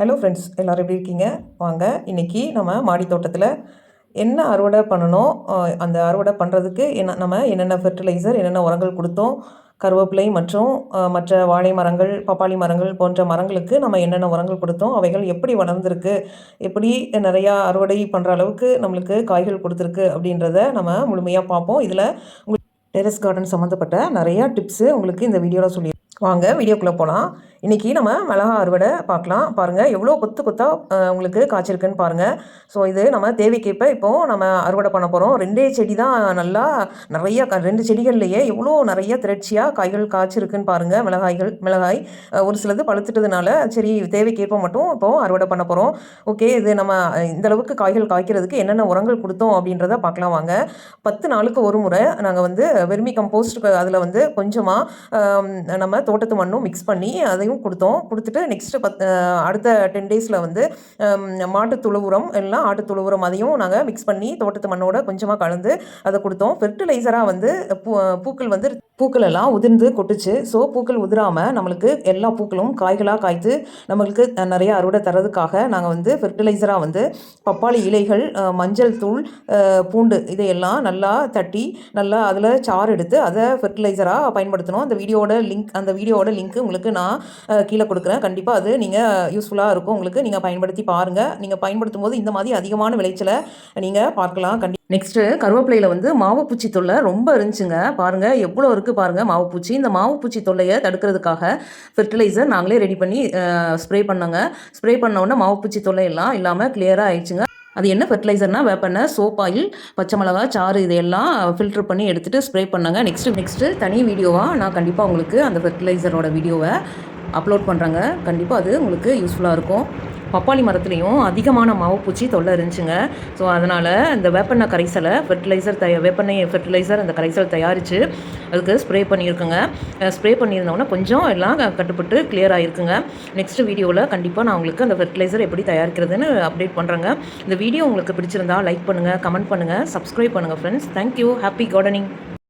Hello friends எல்லோரும் எப்படி இருக்கீங்க? வாங்க இன்றைக்கி நம்ம மாடி தோட்டத்தில் என்ன அறுவடை பண்ணணும்? அந்த அறுவடை பண்ணுறதுக்கு என்ன நம்ம என்னென்ன ஃபெர்டிலைசர் என்னென்ன உரங்கள் கொடுத்தோம்? கருவேப்பிலை மற்றும் மற்ற வாழை மரங்கள் பப்பாளி மரங்கள் போன்ற மரங்களுக்கு நம்ம என்னென்ன உரங்கள் கொடுத்தோம்? அவைகள் எப்படி வளர்ந்துருக்கு? எப்படி நிறையா அறுவடை பண்ணுற அளவுக்கு நம்மளுக்கு காய்கள் கொடுத்துருக்கு? அப்படின்றத நம்ம முழுமையாக பார்ப்போம். இதில் உங்களுக்கு டெரஸ் கார்டன் சம்மந்தப்பட்ட நிறையா டிப்ஸு உங்களுக்கு இந்த வீடியோவில் சொல்லி வாங்க வீடியோக்குள்ளே போகலாம் இன்றைக்கி நம்ம மிளகா அறுவடை பார்க்கலாம். பாருங்கள் எவ்வளோ கொத்து கொத்தாக உங்களுக்கு காய்ச்சிருக்குன்னு பாருங்கள் ஸோ இது நம்ம தேவைக்கேற்ப இப்போது நம்ம அறுவடை பண்ண போகிறோம் ரெண்டே செடி தான் நல்லா நிறையா க- ரெண்டு செடிகள்லையே எவ்வளோ நிறைய திரட்சியாக காய்கள் காய்ச்சிருக்குன்னு பாருங்கள் மிளகாய்கள் மிளகாய். ஒரு சிலது பழுத்துட்டதுனால சரி தேவைக்கேற்ப மட்டும் இப்போது அறுவடை பண்ண போகிறோம் ஓகே இது நம்ம இந்தளவுக்கு காய்கள் காய்க்கிறதுக்கு என்னென்ன உரங்கள் கொடுத்தோம் அப்படின்றத பார்க்கலாம் வாங்க. பத்து நாளுக்கு ஒரு முறை நாங்கள் வந்து வெர்மி கம்போஸ்ட் அதில் வந்து கொஞ்சமாக நம்ம தோட்டத்து மண்ணும் மிக்ஸ் பண்ணி அதையும் கொடுத்தோம். கொடுத்துட்டு நெக்ஸ்ட்டு பத் அடுத்த டென் டேஸில் வந்து மாட்டு துளு உரம் எல்லாம் ஆட்டு துளு உரம் அதையும் நாங்கள் மிக்ஸ் பண்ணி தோட்டத்து மண்ணோட கொஞ்சமாக கலந்து அதை கொடுத்தோம். ஃபெர்டிலைசராக வந்து பூ பூக்கள் வந்து பூக்கள் எல்லாம் உதிர்ந்து கொட்டுச்சு. ஸோ பூக்கள் உதிராமல் நம்மளுக்கு எல்லா பூக்களும் காய்களாக காய்த்து நம்மளுக்கு நிறைய அறுவடை தரதுக்காக நாங்கள் வந்து ஃபெர்டிலைசராக வந்து பப்பாளி இலைகள் மஞ்சள் தூள் பூண்டு இதையெல்லாம் நல்லா தட்டி நல்லா அதில் சாறு எடுத்து அதை ஃபெர்டிலைசராக பயன்படுத்தணும் அந்த வீடியோட லிங்க் அந்த வீடியோவோட லிங்க் உங்களுக்கு நான் கீழே கொடுக்குறேன். கண்டிப்பாக அது நீங்கள் யூஸ்ஃபுல்லாக இருக்கும். உங்களுக்கு நீங்கள் பயன்படுத்தி பாருங்கள் நீங்கள் பயன்படுத்தும் போது இந்த மாதிரி அதிகமான விளைச்சலை நீங்கள் பார்க்கலாம். கண்டி நெக்ஸ்ட்டு கருவேப்பிலையில் வந்து மாவுப்பூச்சி தொல்லை ரொம்ப இருந்துச்சுங்க. பாருங்கள் எவ்வளோ இருக்குது பாருங்கள் மாவுப்பூச்சி. இந்த மாவுப்பூச்சி தொல்லையை தடுக்கிறதுக்காக ஃபெர்டிலைசர் நாங்களே ரெடி பண்ணி ஸ்ப்ரே பண்ணோங்க. ஸ்ப்ரே பண்ண உடனே மாவுப்பூச்சி தொல்லை எல்லாம் இல்லாமல் கிளியராக ஆயிடுச்சுங்க. அது என்ன ஃபெர்டிலைசர்னா வேப்பெண்ணெய் சோப் ஆயில் பச்சை மிளகா சாறு இதையெல்லாம் ஃபில்டர் பண்ணி எடுத்துகிட்டு ஸ்ப்ரே பண்ணாங்க. நெக்ஸ்ட்டு நெக்ஸ்ட்டு தனி வீடியோவாக நான் கண்டிப்பாக உங்களுக்கு அந்த ஃபெர்டிலைசரோட வீடியோவை அப்லோட் பண்ணுறாங்க கண்டிப்பாக அது உங்களுக்கு யூஸ்ஃபுல்லாக இருக்கும். பப்பாளி மரத்துலேயும் அதிகமான மாவுப்பூச்சி தொல்லை இருந்துச்சுங்க. ஸோ அதனால் இந்த வேப்பெண்ணெய் கரைசலை ஃபெர்டிலைசர் தய வேப்பெண்ணெய் ஃபெர்டிலைசர் அந்த கரைசல் தயாரித்து அதுக்கு ஸ்ப்ரே பண்ணியிருக்குங்க. ஸ்ப்ரே பண்ணியிருந்தோன்னா கொஞ்சம் எல்லாம் க- கட்டுப்பட்டு கிளியர் ஆகிருக்குங்க நெக்ஸ்ட் வீடியோவில் கண்டிப்பாக நான் உங்களுக்கு அந்த ஃபெர்டிலைசர் எப்படி தயாரிக்கிறதுன்னு அப்டேட் பண்ணுறேங்க இந்த வீடியோ உங்களுக்கு பிடிச்சிருந்தா லைக் பண்ணுங்கள் கமெண்ட் பண்ணுங்கள் சப்ஸ்கிரைப் பண்ணுங்கள் ஃப்ரெண்ட்ஸ் தேங்க்யூ ஹாப்பி கார்டனிங்